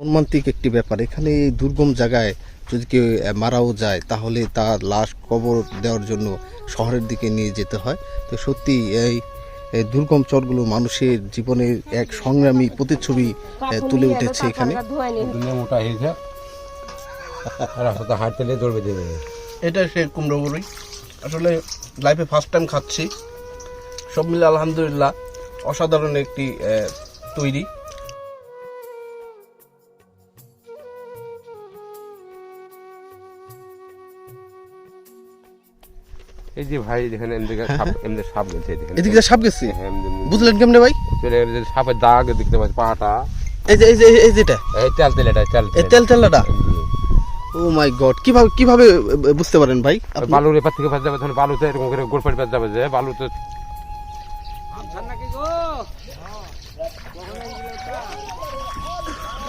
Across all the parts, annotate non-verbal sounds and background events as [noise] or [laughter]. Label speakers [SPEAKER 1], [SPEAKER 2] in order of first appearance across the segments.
[SPEAKER 1] মর্মান্তিক একটি ব্যাপার। এখানে এই দুর্গম জায়গায় যদি কেউ মারাও যায় তাহলে তার লাশ কবর দেওয়ার জন্য শহরের দিকে নিয়ে যেতে হয়। তো সত্যি এই এই দুর্গম চরগুলো মানুষের জীবনের এক সংগ্রামী প্রতিচ্ছবি তুলে উঠেছে এখানে।
[SPEAKER 2] মোটা হয়েছে রাস্তাতে হাঁটতে নিয়ে দৌড়বে দেবে
[SPEAKER 3] এটা সে কুমড়ো বড়ি আসলে লাইফে ফার্স্ট টাইম খাচ্ছি। সব মিলে আলহামদুলিল্লাহ অসাধারণ একটি তৈরি।
[SPEAKER 2] এই যে ভাই দেখেন এমদিকে সাপ এমনি সাপ গেছে দেখেন।
[SPEAKER 1] এদিকে সাপ গেছে?
[SPEAKER 2] হ্যাঁ,
[SPEAKER 1] বুঝলেন কেমনে ভাই?
[SPEAKER 2] চলে গেছে সাপের দাগ দেখতে পাচ্ছি পাটা।
[SPEAKER 1] এই যে এই যে এই যেটা?
[SPEAKER 2] এই তেল তেলটা তেল
[SPEAKER 1] তেল তেলাটা ও মাই গড কীভাবে কীভাবে বুঝতে পারেন ভাই?
[SPEAKER 2] বালুর এপার থেকে পাশ যাবে তখন বালুতে এরকম করে গোল পাড়ি পাশ যাবে যে বালুতে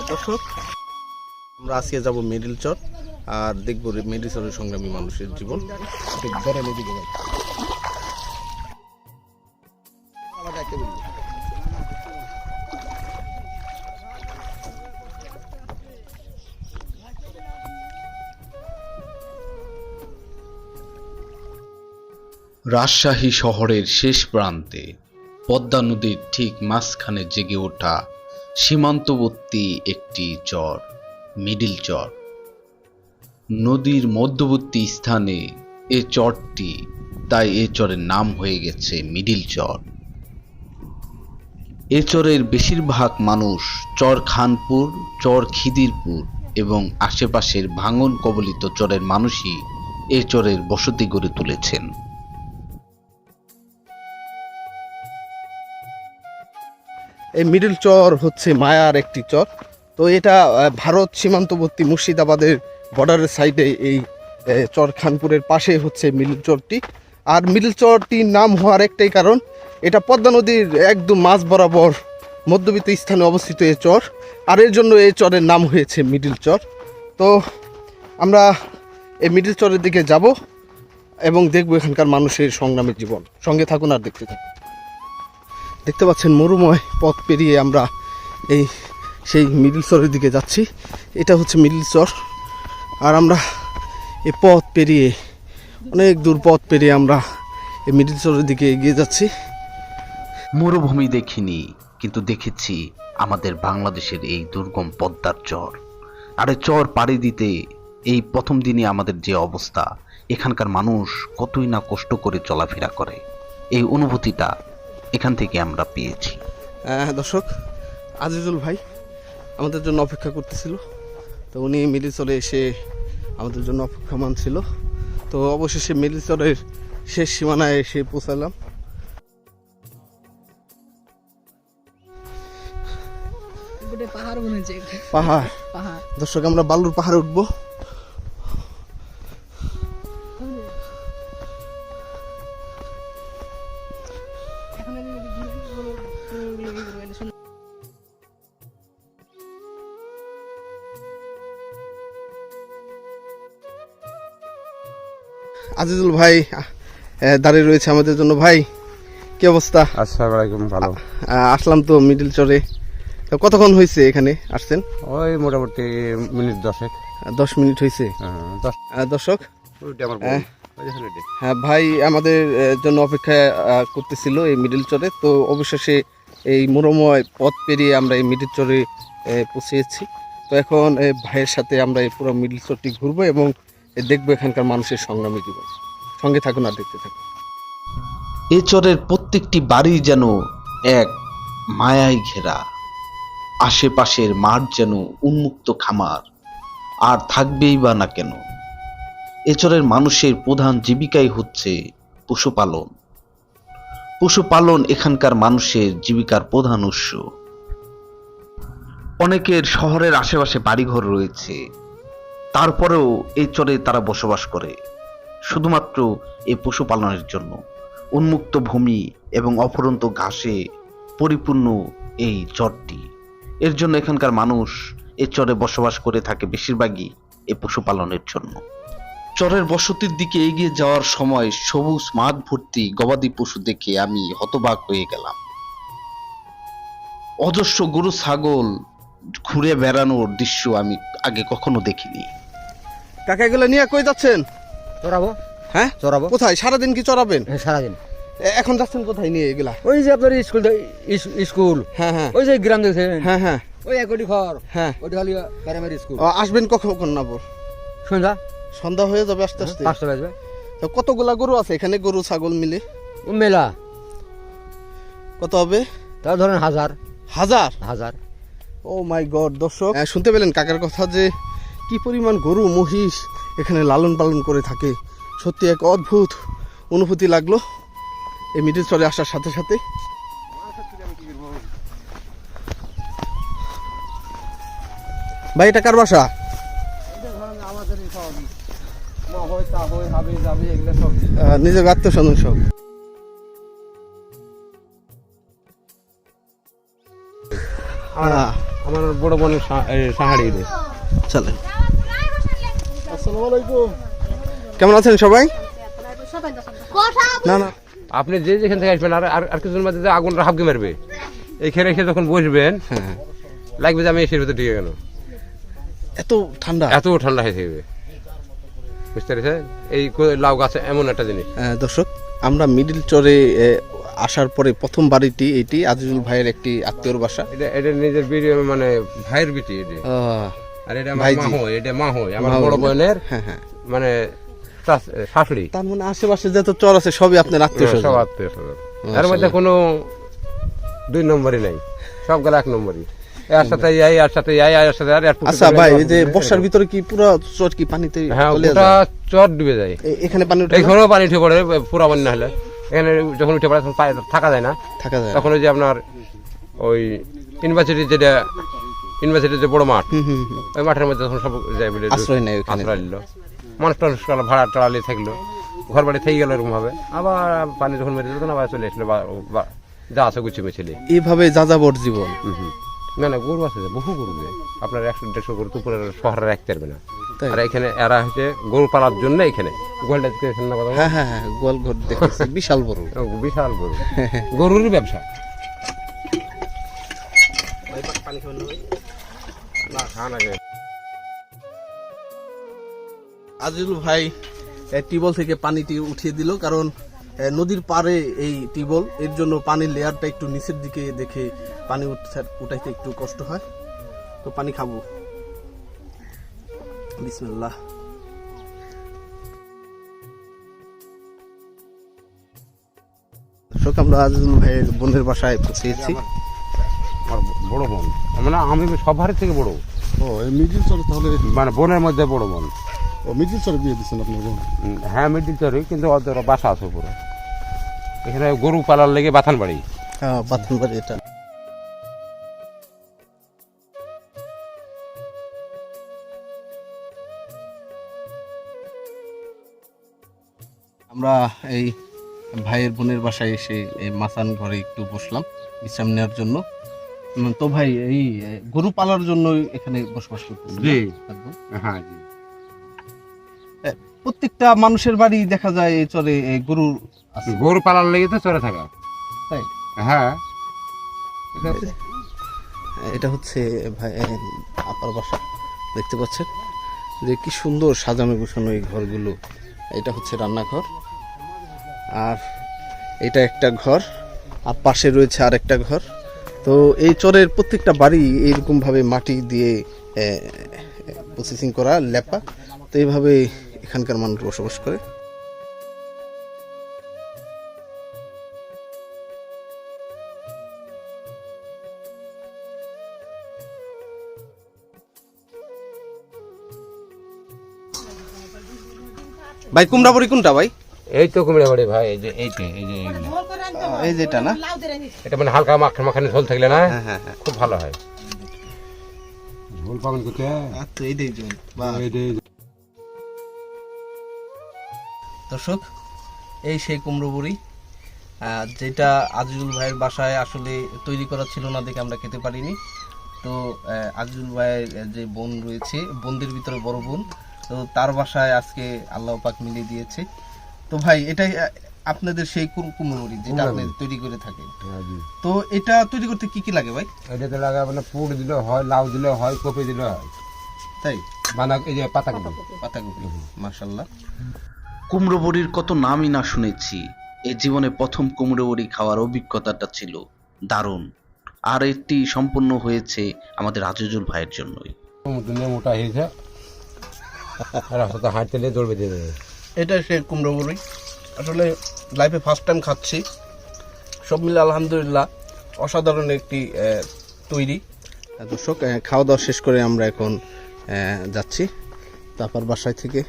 [SPEAKER 1] দর্শক আমরা আজকে যাব মিডিল চর। আর দেখব মিডিল চরের সংগ্রামী মানুষের জীবন।
[SPEAKER 4] রাজশাহী শহরের শেষ প্রান্তে পদ্মা নদীর ঠিক মাঝখানে জেগে ওঠা সীমান্তবর্তী একটি চর মিডিল চর নদীর মধ্যবর্তী স্থানে এ চরটি, তাই এ চরের নাম হয়ে গেছে মিডিল চর। এ চরের বেশিরভাগ মানুষ চর খানপুর, চর খিদিরপুর এবং আশেপাশের ভাঙন কবলিত চরের মানুষই এ চরের বসতি গড়ে তুলেছেন।
[SPEAKER 1] এই মিডিল চর হচ্ছে মায়ার একটি চর। তো এটা ভারত সীমান্তবর্তী মুর্শিদাবাদের বর্ডারের সাইডে এই চর খানপুরের পাশে হচ্ছে মিডিল চরটি আর মিডিল চরটির নাম হওয়ার একটাই কারণ, এটা পদ্মা নদীর একদম মাঝ বরাবর মধ্যবিত্ত স্থানে অবস্থিত এই চর, আর এর জন্য এই চরের নাম হয়েছে মিডিল চর। তো আমরা এই মিডিল চরের দিকে যাব এবং দেখব এখানকার মানুষের সংগ্রামের জীবন। সঙ্গে থাকুন আর দেখতে থাকুন। দেখতে পাচ্ছেন মরুময় পথ পেরিয়ে আমরা এই, সেই মিডিল চরের দিকে যাচ্ছি। এটা হচ্ছে মিডিল চর। আর আমরা এই পথ পেরিয়ে অনেক দূর পথ পেরিয়ে আমরা এই মিডিল চরের দিকে এগিয়ে যাচ্ছি।
[SPEAKER 4] মরুভূমি দেখিনি কিন্তু দেখেছি আমাদের বাংলাদেশের এই দুর্গম পদ্মার চর। আর চর পাড়ি দিতে এই প্রথম দিনে আমাদের যে অবস্থা এখানকার মানুষ কতই না কষ্ট করে চলাফেরা করে। এই অনুভূতিটা এখান থেকে আমরা পেয়েছি।
[SPEAKER 1] আহ, দর্শক আজিজুল ভাই আমাদের জন্য অপেক্ষা করতেছিল। তো উনি মিলিচরে চরে এসে আমাদের জন্য অপেক্ষমান ছিল তো অবশেষে মিডিল চরের শেষ সীমানায় এসে পৌঁছালাম।
[SPEAKER 5] পাহাড়?
[SPEAKER 1] পাহাড়। দর্শক আমরা বালুর পাহাড়ে উঠবো। আজিজুল ভাই দাঁড়িয়ে রয়েছে আমাদের জন্য। ভাই কি অবস্থা?
[SPEAKER 2] আসসালামু আলাইকুম ভালো।
[SPEAKER 1] আসলাম তো মিডিল চরে। কতক্ষণ হয়েছে এখানে আসছেন?
[SPEAKER 2] ওই মোটামুটি মিনিট দশেক।
[SPEAKER 1] দশ মিনিট হয়েছে।
[SPEAKER 2] হ্যাঁ,
[SPEAKER 1] দর্শক হ্যাঁ। ভাই আমাদের জন্য অপেক্ষা করতেছিল এই মিডিল চরে। তো অবশেষে এই মরুময় পথ পেরিয়ে আমরা এই মিডিল চরে পৌঁছেছি। তো এখন এই ভাইয়ের সাথে আমরা এই পুরো মিডিল চরটি ঘুরবো এবং দেখব এখানকার মানুষের সংগ্রামী জীবন সঙ্গে থাকুন আর দেখতে থাকুন।
[SPEAKER 4] এ চরের প্রত্যেকটি বাড়ি যেন এক মায়ায় ঘেরা। আশেপাশের মাঠ যেন উন্মুক্ত খামার। আর থাকবেই বা না কেন, এ চরের মানুষের প্রধান জীবিকাই হচ্ছে পশুপালন। পশুপালন এখানকার মানুষের জীবিকার প্রধান উৎস। অনেকের শহরের আশেপাশে বাড়িঘর রয়েছে। তারপরেও এই চরে তারা বসবাস করে। শুধুমাত্র এই পশুপালনের জন্য। উন্মুক্ত ভূমি এবং অফরন্ত ঘাসে পরিপূর্ণ এই চরটি। এর জন্য এখানকার মানুষ এই চরে বসবাস করে থাকে বেশিরভাগই এই পশুপালনের জন্য। চরের বসতির দিকে এগিয়ে যাওয়ার সময় সবুজ মাঠ ভর্তি গবাদি পশু দেখে আমি হতবাক হয়ে গেলাম। অজস্র গরু, ছাগল ঘুরে বেড়ানোর দৃশ্য আমি আগে কখনো দেখিনি।
[SPEAKER 1] কাকা এগুলো নিয়ে কই যাচ্ছেন?
[SPEAKER 6] চড়াবো।
[SPEAKER 1] হ্যাঁ?
[SPEAKER 6] চড়াবো।
[SPEAKER 1] কোথায়? সারাদিন কি চড়াবেন?
[SPEAKER 6] হ্যাঁ সারাদিন।
[SPEAKER 1] এখন যাচ্ছেন কোথায় নিয়ে এগুলা?
[SPEAKER 6] ওই যে আপনার স্কুল স্কুল।
[SPEAKER 1] হ্যাঁ হ্যাঁ।
[SPEAKER 6] ওই যে গ্রাম দেখছেন?
[SPEAKER 1] হ্যাঁ হ্যাঁ।
[SPEAKER 6] ওই একটি ঘর।
[SPEAKER 1] হ্যাঁ।
[SPEAKER 6] ওটি খালি প্রাইমারি স্কুল
[SPEAKER 1] আসবেন কখন না বল?
[SPEAKER 6] সন্ধ্যা?
[SPEAKER 1] সন্ধ্যা হয়ে যাবে আস্তে আস্তে।
[SPEAKER 6] পাঁচটা বাজবে।
[SPEAKER 1] তো কতগুলা গরু আছে? এখানে গরু ছাগল মিলে?
[SPEAKER 6] মেলা।
[SPEAKER 1] কত হবে?
[SPEAKER 6] তা ধরেন হাজার।
[SPEAKER 1] হাজার?
[SPEAKER 6] হাজার।
[SPEAKER 1] ও মাই গড দর্শক। শুনতে পেলেন কাকার কথা যে কি পরিমাণ গরু, মহিষ এখানে লালন পালন করে থাকে? সত্যি এক অদ্ভুত অনুভূতি লাগল এই মিডিল চলে আসার সাথে সাথে। ভাই, এটা কার বাসা? নিজের আত্মীয় স্বজন সব।
[SPEAKER 2] আমার বড় বোনের সাহারি
[SPEAKER 1] চলেন। কেমন আছেন সবাই? না না।
[SPEAKER 2] আপনি যে যেখান থেকে আসবেন আর কিছুদিন যে আগুন হাবকে মারবে এইখানে এসে যখন বসবেন
[SPEAKER 1] হ্যাঁ
[SPEAKER 2] লাগবে যে আমি এসে ভিতরে ঢুকে গেল
[SPEAKER 1] এত ঠান্ডা?
[SPEAKER 2] এত ঠান্ডা হয়ে থাকবে বুঝতে পেরেছেন? এই লাউ গাছ এমন একটা জিনিস।
[SPEAKER 1] দর্শক আমরা মিডিল চরে আসার পরে প্রথম বাড়িটি এটি আজিজুল ভাইয়ের একটি আত্মীয়র বাসা।
[SPEAKER 2] এটা এটা নিজের বিড়ি মানে ভাইয়ের বিটি এটা। আর এটা আমার। এটা আমার বড় বোনের
[SPEAKER 1] হ্যাঁ হ্যাঁ।
[SPEAKER 2] মানে শাশুড়ি।
[SPEAKER 1] তার মানে আশেপাশে যত চর আছে সবই আপনার আত্মীয়
[SPEAKER 2] হ্যাঁ, সব আত্মীয় স্বজন এর মধ্যে কোনো দুই নম্বরই নাই। সব গেলে এক নম্বরই। এর সাথে এই এর সাথে এই এর সাথে আর
[SPEAKER 1] আচ্ছা ভাই এই যে বর্ষার ভিতরে কি পুরো চর কি পানিতে
[SPEAKER 2] হ্যাঁ ওটা চর ডুবে যায়।
[SPEAKER 1] এখানে পানি উঠে?
[SPEAKER 2] পানি উঠে পড়ে পুরা বন্যা হলে। এখানে যখন উঠে পড়ে তখন পায়ে থাকা যায় না।
[SPEAKER 1] থাকা যায় না।
[SPEAKER 2] তখন ওই যে আপনার ওই ইউনিভার্সিটি যেটা ইউনিভার্সিটির যে বড় মাঠ
[SPEAKER 1] হুম হুম হুম।
[SPEAKER 2] ওই মাঠের মধ্যে তখন সব যায় বলে
[SPEAKER 1] আশ্রয় নেয়
[SPEAKER 2] আশ্রয় নিল। মানুষ টানুষ কালো ভাড়া টাড়ালি থাকল। ঘর বাড়ি থেকে গেল এরকম ভাবে আবার পানি যখন মেরে দিল তখন আবার চলে এসলো যা আছে গুছিয়ে মিছিলে
[SPEAKER 1] এইভাবে যাযাবর জীবন।
[SPEAKER 2] হুম হুম। না না গরু আছে বহু গরু যে। আপনার একশো দেড়শো গরু তো পুরো শহরে রাখতে পারবে না? আর এখানে এরা হচ্ছে গরু পালার জন্য এখানে। গোয়ালটা না কথা
[SPEAKER 1] হ্যাঁ হ্যাঁ হ্যাঁ গোয়াল ঘর দেখেছি [laughs] বিশাল
[SPEAKER 2] ও, বিশাল গরু। [laughs] গরুরই ব্যবসা। না খান আগে
[SPEAKER 1] আজিজুল ভাই টিউবওয়েল থেকে পানিটি উঠিয়ে দিল, কারণ নদীর পারে এই টিউবওয়েল, এর জন্য পানির লেয়ারটা একটু নিচের দিকে দেখে পানি উঠাইতে একটু কষ্ট হয়। তো পানি খাব। বিসমিল্লাহ। আমরা আজিজুল ভাইয়ের বোনের বাসায় পৌঁছেছি
[SPEAKER 2] বড় বোন। মানে আমি সবার থেকে বড়।
[SPEAKER 7] ও এই মিডিল চরে তাহলে
[SPEAKER 2] মানে বোনের মধ্যে বড় বোন।
[SPEAKER 7] ও মিডিল চরে বিয়ে দিচ্ছেন আপনার বোন?
[SPEAKER 2] হ্যাঁ মিডিল চরে কিন্তু ওদের বাসা আছে পুরো। এখানে গরু পালার লেগে বাথান বাড়ি
[SPEAKER 1] হ্যাঁ বাথরুম বাড়ি এটা। আমরা এই ভাইয়ের বোনের বাসায় এসে এই মাসান ঘরে একটু বসলাম বিশ্রাম নেওয়ার জন্য। তো ভাই এই গরু পালার জন্য এখানে বসবাস করতেছি
[SPEAKER 2] জি। হ্যাঁ জি।
[SPEAKER 1] প্রত্যেকটা মানুষের বাড়ি দেখা যায় এই চরে এই গরু
[SPEAKER 2] গরু পালার লেগে তো চরে থাকা।
[SPEAKER 1] তাই?
[SPEAKER 2] হ্যাঁ। এটা হচ্ছে
[SPEAKER 1] ভাই আপার বাসা দেখতে পাচ্ছেন? যে কি সুন্দর সাজানো গোছানো এই ঘরগুলো। এটা হচ্ছে রান্নাঘর। আর এটা একটা ঘর। আর পাশে রয়েছে আর একটা ঘর। তো এই চরের প্রত্যেকটা বাড়ি এইরকম ভাবে মাটি দিয়ে প্রসেসিং করা, লেপা। তো এইভাবে এখানকার মানুষ বসবাস করে। ভাই কুমড়া বড়ি কোনটা ভাই?
[SPEAKER 2] এই তো কুমিরা বাড়ি ভাই এই যে এইটা এই যে
[SPEAKER 1] এই যেটা না?
[SPEAKER 2] এটা মানে হালকা মাখা মাখানি ঝোল থাকলে না
[SPEAKER 1] হ্যাঁ হ্যাঁ হ্যাঁ।
[SPEAKER 2] খুব ভালো হয়। ঝোল পাবেন কোথায়?
[SPEAKER 1] আচ্ছা এইটাই জল বাহ দর্শক এই সেই কুমড়ো বড়ি যেটা আজিজুল ভাইয়ের বাসায় আসলে তৈরি করা ছিল না দেখে আমরা খেতে পারিনি। তো আজিজুল ভাইয়ের যে বোন রয়েছে বোনদের ভিতরে বড় বোন তো তার বাসায় আজকে আল্লাহ পাক মিলিয়ে দিয়েছে। তো ভাই এটাই আপনাদের সেই কুম- কুমড়ো যেটা আপনি তৈরি করে থাকেন।
[SPEAKER 2] হ্যাঁ
[SPEAKER 1] তো এটা তৈরি করতে কি কি লাগে ভাই?
[SPEAKER 2] এটাতে লাগা মানে পুর দিলে হয় লাউ দিলে হয় কপি দিলে হয়।
[SPEAKER 1] তাই?
[SPEAKER 2] বাঁধা এই যে পাতাকপি।
[SPEAKER 1] পাতাকপি মাশাল্লাহ
[SPEAKER 4] কুমড়ো বড়ির কত নামই না শুনেছি এ জীবনে প্রথম কুমড়ো বড়ি খাওয়ার অভিজ্ঞতাটা ছিল দারুণ। আর এটি সম্পূর্ণ হয়েছে আমাদের আজিজুল ভাইয়ের জন্যই।
[SPEAKER 2] মোটা হয়েছে। রাস্তাতে হাঁটতে নিয়ে দৌড়বে দিয়ে দেবে।
[SPEAKER 3] এটা সে কুমড়ো বড়ি আসলে লাইফে ফার্স্ট টাইম খাচ্ছি। সব মিলে আলহামদুলিল্লাহ অসাধারণ একটি তৈরি।
[SPEAKER 1] দর্শক খাওয়া দাওয়া শেষ করে আমরা এখন যাচ্ছি। তারপর বাসায় থেকে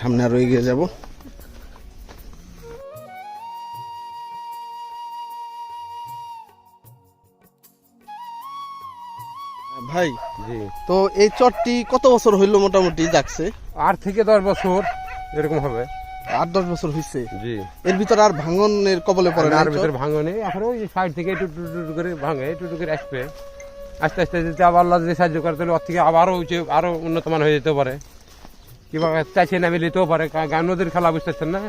[SPEAKER 1] সামনে আরও এগিয়ে যাব। ভাই
[SPEAKER 2] জি।
[SPEAKER 1] তো এই চটটি কত বছর হইল মোটামুটি যাচ্ছে
[SPEAKER 2] আট থেকে দশ বছর। এরকম হবে।
[SPEAKER 1] আট দশ বছর হয়েছে
[SPEAKER 2] জি।
[SPEAKER 1] এর ভিতর আর ভাঙনের কবলে পড়ে না
[SPEAKER 2] আর ভিতরে ভাঙনে এখন ওই সাইড থেকে একটু টু টু করে ভাঙে টু টু করে আসবে। আস্তে আস্তে যদি আবার আল্লাহ যদি সাহায্য করে তাহলে ওর থেকে আবারও হচ্ছে আরও উন্নত মান হয়ে যেতে পারে। কিংবা চাইছে নামে নিতেও পারে। গান নদীর খেলা বুঝতেছেন না?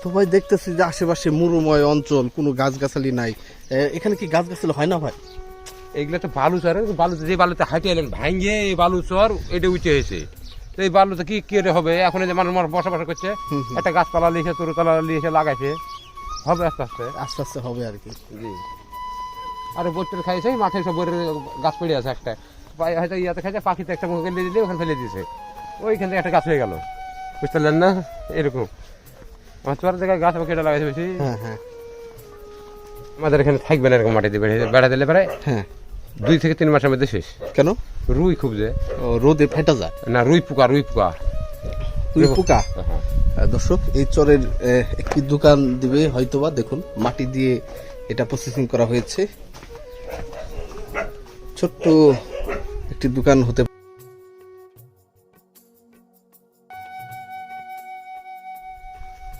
[SPEAKER 1] তো ভাই দেখতেছি যে আশেপাশে মরুময় অঞ্চল কোনো গাছগাছালি নাই। এখানে কি গাছগাছালি হয় না ভাই?
[SPEAKER 2] এগুলো তো বালু চর বালু যে বালুতে হাঁটে এলেন ভাঙ্গে এই বালু চর এটা উঠে হয়েছে তো এই বালুতে কি কি করে হবে? এখন এই যে মানুষ মানুষ বসবাস করছে। একটা গাছপালা লিখে তরুতলা লিখে লাগাইছে। হবে আস্তে আস্তে?
[SPEAKER 1] আস্তে আস্তে হবে আর কি।
[SPEAKER 2] জি। আর বইটার খাইছে মাঠে সব বইয়ের গাছ পড়ে আছে একটা। হয়তো ইয়াতে খাইছে পাখিতে একটা মুখে ফেলে দিলে ওখানে ফেলে দিয়েছে ওইখান থেকে একটা গাছ হয়ে গেল। বুঝতে পারলেন না? এরকম। আমার চোয়ার জায়গায় গাছ কেটে লাগাইছে বেশি
[SPEAKER 1] হ্যাঁ হ্যাঁ।
[SPEAKER 2] আমাদের এখানে থাকবে না এরকম মাটিতে বেড়ে বেড়া দিলে পরে।
[SPEAKER 1] হ্যাঁ।
[SPEAKER 2] দুই থেকে তিন মাসের মধ্যে শেষ।
[SPEAKER 1] কেন?
[SPEAKER 2] রুই খুব যে।
[SPEAKER 1] রোদে ফেটা যায়?
[SPEAKER 2] না রুই পোকা রুই পোকা।
[SPEAKER 1] রুই পোকা?
[SPEAKER 2] হ্যাঁ।
[SPEAKER 1] দর্শক এই চরের একটি দোকান দিবে হয়তোবা দেখুন মাটি দিয়ে এটা প্রসেসিং করা হয়েছে। ছোট্ট একটি দোকান হতে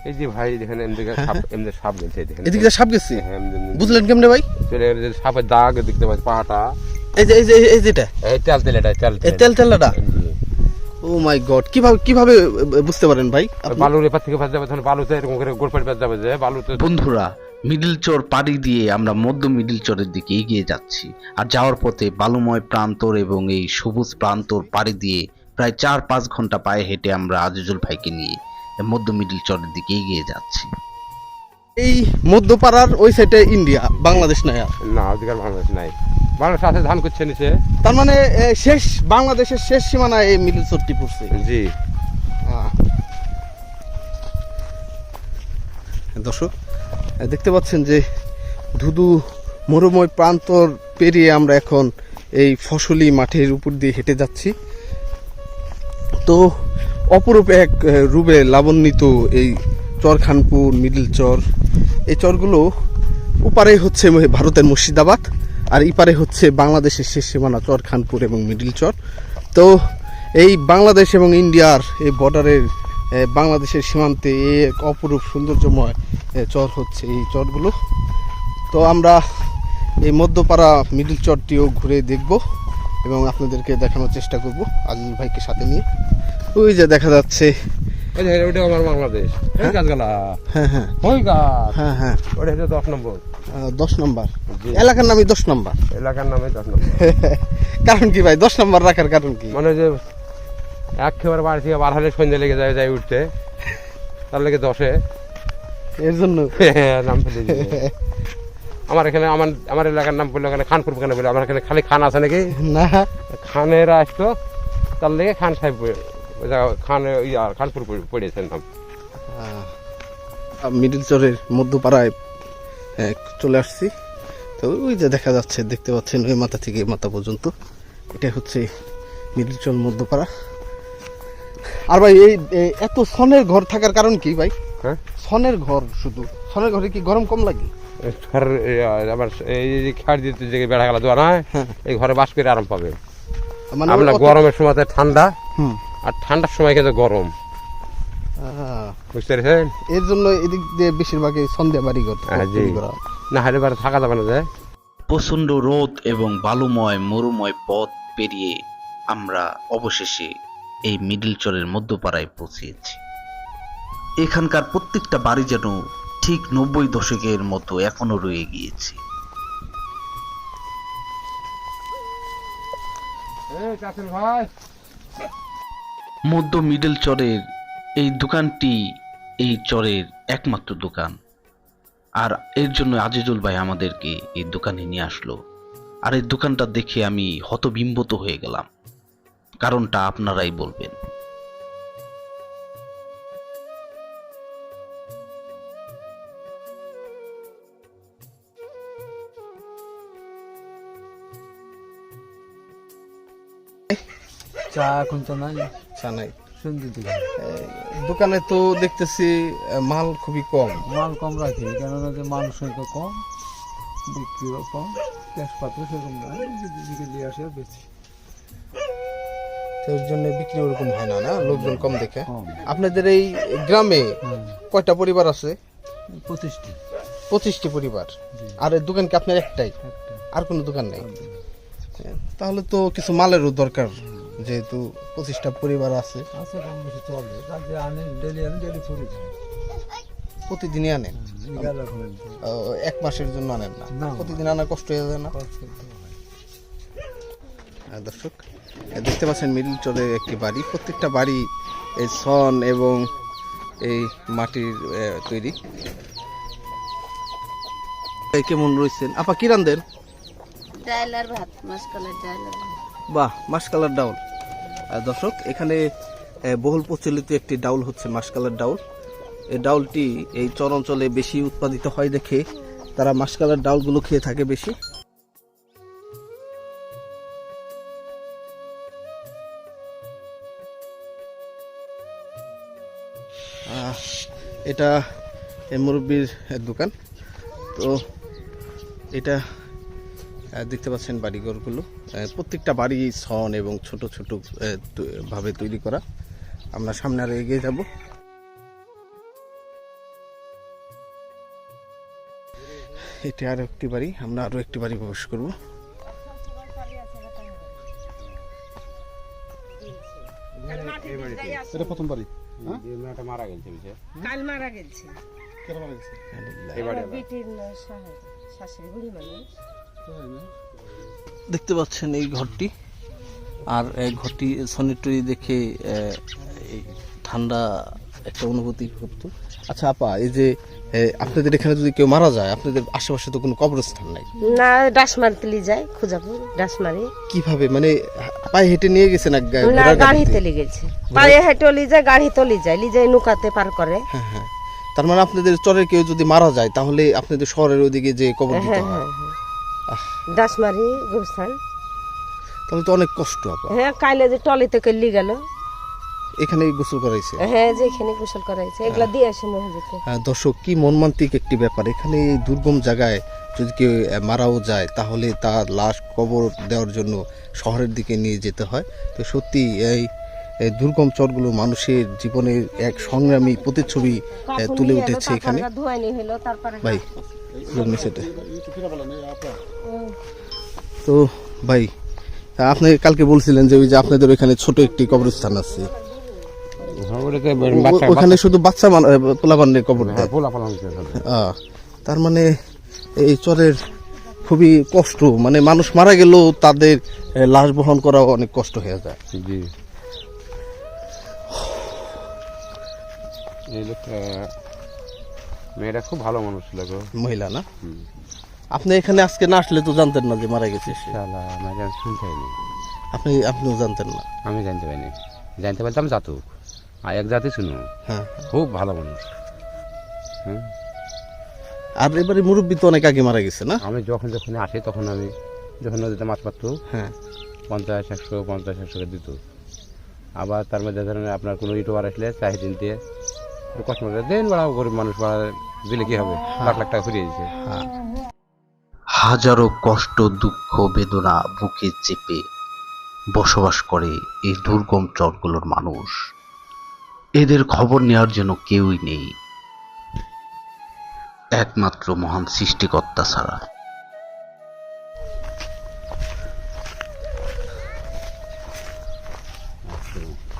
[SPEAKER 2] এই যে ভাই দেখেন এমদিকে সাপ এমনি সাপ গেছে দেখেন।
[SPEAKER 1] এদিকে সাপ গেছে?
[SPEAKER 2] হ্যাঁ, এমনি- এমনি-
[SPEAKER 1] বুঝলেন কেমনে ভাই?
[SPEAKER 2] চলে গেলে সাপের দাগ দেখতে পাচ্ছি পাটা।
[SPEAKER 1] এই যে এই যে এই যেটা
[SPEAKER 2] এই তেল তেল তেল
[SPEAKER 1] তেল। তেলাটা? ও মাই গড কীভাবে কীভাবে বুঝতে পারেন ভাই?
[SPEAKER 2] বালুর এপার থেকে পাশ যাবে তখন বালুতে এরকম করে গোড় পাড়ি পাশ যাবে যে বালুতে
[SPEAKER 4] বন্ধুরা মিডিল চর পাড়ি দিয়ে আমরা মধ্য মিডিল চরের দিকে এগিয়ে যাচ্ছি। আর যাওয়ার পথে বালুময় প্রান্তর এবং এই সবুজ প্রান্তর পাড়ি দিয়ে প্রায় চার পাঁচ ঘণ্টা পায়ে হেঁটে আমরা আজিজুল ভাইকে নিয়ে মধ্য মিডিল চরের দিকে এগিয়ে যাচ্ছি।
[SPEAKER 1] এই মধ্যপাড়ার ওই সাইডে ইন্ডিয়া বাংলাদেশ নাই আর।
[SPEAKER 2] না অধিকার বাংলাদেশ নাই। বাংলাদেশ আছে ধান করছে নিচে।
[SPEAKER 1] তার মানে এ, শেষ বাংলাদেশের শেষ সীমানায় এই মিডিল চরটি পড়ছে।
[SPEAKER 2] জি।
[SPEAKER 1] দর্শক আহ, দেখতে পাচ্ছেন যে ধুধু মরুময় প্রান্তর পেরিয়ে আমরা এখন এই ফসলি মাঠের উপর দিয়ে হেঁটে যাচ্ছি। তো অপরূপ এক রূপে লাবণ্যিত এই চরখানপুর, মিডিল চর। এই চরগুলো ওপারে হচ্ছে ভারতের মুর্শিদাবাদ, আর ইপারে হচ্ছে বাংলাদেশের শেষ সীমানা চরখানপুর এবং মিডিল চর। তো এই বাংলাদেশ এবং ইন্ডিয়ার এই বর্ডারের বাংলাদেশের সীমান্তে এই এক অপরূপ সৌন্দর্যময় চর হচ্ছে এই চরগুলো। তো আমরা এই মধ্যপাড়া মিডিল চরটিও ঘুরে দেখব এবং আপনাদেরকে দেখানোর চেষ্টা করব আজিজ ভাইকে সাথে নিয়ে। ওই যে দেখা যাচ্ছে।
[SPEAKER 2] ওটা আমার বাংলাদেশ।
[SPEAKER 1] হ্যাঁ? হ্যাঁ
[SPEAKER 2] ওই গাছ।
[SPEAKER 1] হ্যাঁ হ্যাঁ।
[SPEAKER 2] ওটা হচ্ছে দশ নম্বর।
[SPEAKER 1] দশ নম্বর। এলাকার নামই দশ নম্বর।
[SPEAKER 2] এলাকার নামে দশ নম্বর।
[SPEAKER 1] কারণ কি ভাই? দশ নম্বর রাখার কারণ কি?
[SPEAKER 2] মানে যে একেবারে বাড়ি থেকে বার হলে সন্ধ্যে লেগে যায় যায় উঠতে। তার লেগে দশে।
[SPEAKER 1] এর জন্য? [laughs]
[SPEAKER 2] নাম ফেলে আমার এখানে আমার আমার এলাকার নাম বলল খানপুর কেন বলে? আমার এখানে খালি খান আছে নাকি?
[SPEAKER 1] না।
[SPEAKER 2] খানেরা আসতো তার লেগে খান সাহেব খান খানপুর পড়ে- পড়েছে নাম
[SPEAKER 1] মিডিল চরের মধ্যপাড়ায় চলে আসছি। তো ওই যে দেখা যাচ্ছে দেখতে পাচ্ছেন ওই মাথা থেকে মাথা পর্যন্ত। এটা হচ্ছে মিডিল চর মধ্যপাড়া। আর ভাই এই এত সনের ঘর থাকার কারণ কি ভাই?
[SPEAKER 2] হ্যাঁ?
[SPEAKER 1] সনের ঘর শুধু। সনের ঘরে কি গরম কম লাগে?
[SPEAKER 2] ঘর আবার এই যে খাড় দিতে যে বেড়া গেলা দোয়া নয়
[SPEAKER 1] হ্যাঁ।
[SPEAKER 2] এই ঘরে বাস করে আরাম পাবে।
[SPEAKER 1] মানে
[SPEAKER 2] গরমের সময় ঠান্ডা।
[SPEAKER 1] হুম।
[SPEAKER 2] আর ঠান্ডার সময় কিন্তু গরম। বুঝতে পেরেছেন?
[SPEAKER 1] এর জন্য এদিক দিয়ে বেশিরভাগই সন্ধ্যা বাড়ি
[SPEAKER 2] হ্যাঁ,
[SPEAKER 1] করা
[SPEAKER 2] না হলে এবার থাকা যাবে না যে।
[SPEAKER 4] প্রচণ্ড রোদ এবং বালুময় মরুময় পথ পেরিয়ে আমরা অবশেষে এই মিডিল চরের মধ্যপাড়ায় পৌঁছেছি। এখানকার প্রত্যেকটা বাড়ি যেন ঠিক নব্বই দশকের মতো এখনও রয়ে গিয়েছে।
[SPEAKER 2] ভাই।
[SPEAKER 4] মধ্য মিডল চরের এই দোকানটি এই চরের একমাত্র দোকান। আর এর জন্য আজিজুল ভাই আমাদেরকে এই দোকানে নিয়ে আসলো। আর এই দোকানটা দেখে আমি হতবিম্বত হয়ে গেলাম। কারণটা আপনারাই বলবেন।
[SPEAKER 6] চা এখন তো নাই। শুনতে দিকে
[SPEAKER 1] দোকানে তো দেখতেছি মাল খুবই কম।
[SPEAKER 6] মাল কম রাখি কেননা যে মানুষ সংখ্যা কম বিক্রিও কম ক্যাশপাত্র সেরকম নাই দিকে দিয়ে আসে বেশি।
[SPEAKER 1] এর জন্য বিক্রি ওরকম হয় না না? লোকজন কম দেখে। আপনাদের এই গ্রামে কয়টা পরিবার আছে?
[SPEAKER 6] পঁচিশটি।
[SPEAKER 1] পঁচিশটি পরিবার। আর দোকান কি আপনার একটাই? আর কোনো দোকান নেই? তাহলে তো কিছু মালেরও দরকার। যেহেতু পঁচিশটা পরিবার আছে।
[SPEAKER 6] আছে কম বেশি চলে। কাজে আনে ডেলি আনে ডেলি চলে
[SPEAKER 1] প্রতিদিনই আনেন ও, এক মাসের জন্য আনেন না। প্রতিদিন আনা কষ্ট হয়ে যায় না।
[SPEAKER 6] হয়।
[SPEAKER 1] দর্শক দেখতে পাচ্ছেন মিডিল চরের একটি বাড়ি। প্রত্যেকটা বাড়ি এই সন এবং এই মাটির তৈরি। এই কেমন রয়েছেন? আপা কি রান্ধেন
[SPEAKER 5] ডাইল আর ভাত মাসকলার ডাইল আর ভাত।
[SPEAKER 1] বাহ মাসকালার ডাউল। দর্শক, এখানে বহুল প্রচলিত একটি ডাউল হচ্ছে মাসকালার ডাউল। এই ডাউলটি এই চর অঞ্চলে বেশি উৎপাদিত হয় দেখে তারা মাসকালার ডাউলগুলো খেয়ে থাকে বেশি। এটা মুরব্বীর দোকান। তো এটা দেখতে পাচ্ছেন বাড়িঘরগুলো। প্রত্যেকটা বাড়ি ছন এবং ছোট ছোট ভাবে তৈরি করা। আমরা সামনে আরও এগিয়ে যাব। এটা আরও একটি বাড়ি আমরা আরও একটি বাড়ি প্রবেশ করব।
[SPEAKER 7] এটা প্রথম বাড়ি? হ্যাঁ?
[SPEAKER 2] মেয়েটা মারা গেছে
[SPEAKER 5] কাল মারা গেছে।
[SPEAKER 7] কেন মারা গেছে?
[SPEAKER 1] দেখতে পাচ্ছেন এই ঘরটি। আর এই ঘরটি সনিটরি দেখে ঠান্ডা একটা অনুভূতি হতো আচ্ছা আপা এই যে আপনাদের এখানে যদি কেউ মারা যায় আপনাদের আশেপাশে তো কোনো কবরস্থান নাই?
[SPEAKER 5] না ডাস মারতে যায় খুঁজাপুর ডাস মারি
[SPEAKER 1] কীভাবে? মানে পায়ে হেঁটে নিয়ে গেছে না
[SPEAKER 5] না গাড়িতে
[SPEAKER 1] গাড়িতে?
[SPEAKER 5] লেগেছে। পায়ে হেঁটে লি যায় গাড়ি তলি যায় লি যায় নৌকাতে পার করে।
[SPEAKER 1] হ্যাঁ হ্যাঁ। তার মানে আপনাদের চরের কেউ যদি মারা যায় তাহলে আপনাদের শহরের ওদিকে যে কবর দিতে
[SPEAKER 5] হ্যাঁ।
[SPEAKER 1] হয়
[SPEAKER 5] হ্যাঁ ডাস মারি গোস্থান
[SPEAKER 1] তাহলে তো অনেক কষ্ট আপা।
[SPEAKER 5] হ্যাঁ কাইলে যে টলিতে করলি গেল।
[SPEAKER 1] এখানে গোসল করাইছে?
[SPEAKER 5] হ্যাঁ যে এখানে গোসল করাইছে। এগুলা দিয়ে আসে মসজিদে।
[SPEAKER 1] হ্যাঁ, দর্শক কি মর্মান্তিক একটি ব্যাপার। এখানে এই দুর্গম জায়গায় যদি কেউ মারাও যায় তাহলে তার লাশ কবর দেওয়ার জন্য শহরের দিকে নিয়ে যেতে হয়। তো সত্যি এই দুর্গম চরগুলো মানুষের জীবনের এক সংগ্রামী প্রতিচ্ছবি তুলে উঠেছে এখানে। ভাই
[SPEAKER 7] তো
[SPEAKER 1] ভাই আপনি কালকে বলছিলেন যে ওই যে আপনাদের ওইখানে ছোট একটি কবরস্থান আছে।
[SPEAKER 2] হ্যাঁ
[SPEAKER 1] ওখানে শুধু বাচ্চা পোলাপানের কবর আহ, তার মানে এই চরের খুবই কষ্ট। মানে মানুষ মারা গেলেও তাদের লাশ বহন করাও অনেক কষ্ট হয়ে যায়।
[SPEAKER 2] জি। এই লোকটা মেয়েটা খুব ভালো মানুষ ছিল গো।
[SPEAKER 1] মহিলা না? আপনি এখানে আজকে না আসলে তো জানতেন না যে মারা গেছে সে।
[SPEAKER 2] শালা আমাকে আমি শুনতে পাইনি।
[SPEAKER 1] আপনি আপনিও জানতেন না।
[SPEAKER 2] আমি জানতে পারিনি জানতে পারতাম জাতুক। আর এক জাতি শুনো।
[SPEAKER 1] হ্যাঁ।
[SPEAKER 2] খুব ভালো মানুষ। হ্যাঁ
[SPEAKER 1] আর এবারে মুরব্বী তো অনেক আগে মারা গেছে না?
[SPEAKER 2] আমি যখন যখন আসি তখন আমি যখন নদীতে মাছ মারতো
[SPEAKER 1] হ্যাঁ।
[SPEAKER 2] পঞ্চাশ একশো পঞ্চাশ একশো করে দিত। আবার তার মধ্যে ধরেন আপনার কোনো ইউটিউবার আসলে চাহি দিন দিয়ে কষ্ট করে দেন বাড়াও গরিব মানুষ বাড়া দিলে কি হবে? লাখ লাখ টাকা ফিরিয়ে দিচ্ছে
[SPEAKER 4] হাজারো কষ্ট দুঃখ বেদনা বুকে চেপে বসবাস করে এই দুর্গম চরগুলোর মানুষ। এদের খবর নেওয়ার জন্য কেউই নেই। একমাত্র মহান সৃষ্টিকর্তা ছাড়া।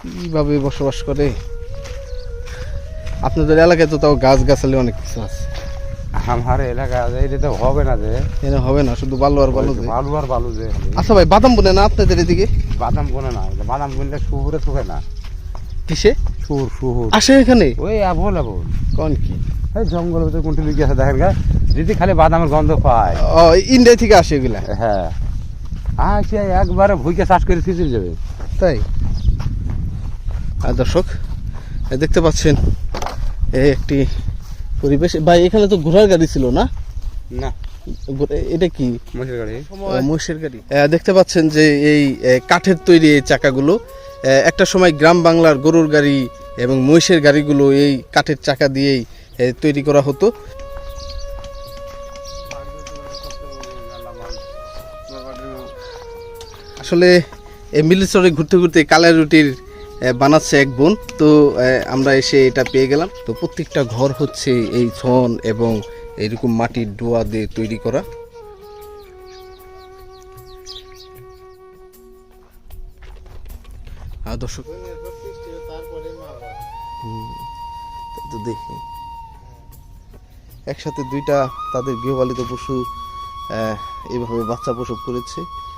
[SPEAKER 1] কীভাবে বসবাস করে? আপনাদের এলাকায় তো তাও গাছ গাছালি অনেক কিছু আছে।
[SPEAKER 2] আমার এলাকা এটা তো হবে না যে।
[SPEAKER 1] এখানে হবে না শুধু বালু আর বালু যে।
[SPEAKER 2] বালু আর বালু যে।
[SPEAKER 1] আচ্ছা ভাই বাদাম বনে না আপনাদের এদিকে?
[SPEAKER 2] বাদাম বোনে না বাদাম বুনলে না।
[SPEAKER 1] কিসে? আসে এখানে?
[SPEAKER 2] ওই আবল আবল
[SPEAKER 1] কোন কি?
[SPEAKER 2] এই জঙ্গল ভিতরে কোনটি আছে দেখেন গা। যদি খালি বাদামের গন্ধ পায়।
[SPEAKER 1] ও ইন্ডিয়া থেকে আসে এগুলা?
[SPEAKER 2] হ্যাঁ। সে একবারে ভুইকে চাষ করে ফিচে যাবে।
[SPEAKER 1] তাই? আর দর্শক দেখতে পাচ্ছেন একটি পরিবেশ। ভাই এখানে তো ঘোড়ার গাড়ি ছিল না?
[SPEAKER 2] না।
[SPEAKER 1] এটা কি?
[SPEAKER 2] মহিষের গাড়ি।
[SPEAKER 1] মহিষের গাড়ি। দেখতে পাচ্ছেন যে এই কাঠের তৈরি এই চাকাগুলো। একটা সময় গ্রাম বাংলার গরুর গাড়ি এবং মহিষের গাড়িগুলো এই কাঠের চাকা দিয়েই তৈরি করা হতো। আসলে এই মিলিচরে ঘুরতে ঘুরতে কালাই রুটির বানাচ্ছে এক বোন। তো আমরা এসে এটা পেয়ে গেলাম। তো প্রত্যেকটা ঘর হচ্ছে এই ছন এবং এরকম মাটির ডোয়া দিয়ে তৈরি করা। দর্শক তো দেখি। একসাথে দুইটা তাদের গৃহপালিত পশু আহ, এইভাবে বাচ্চা প্রসব করেছে।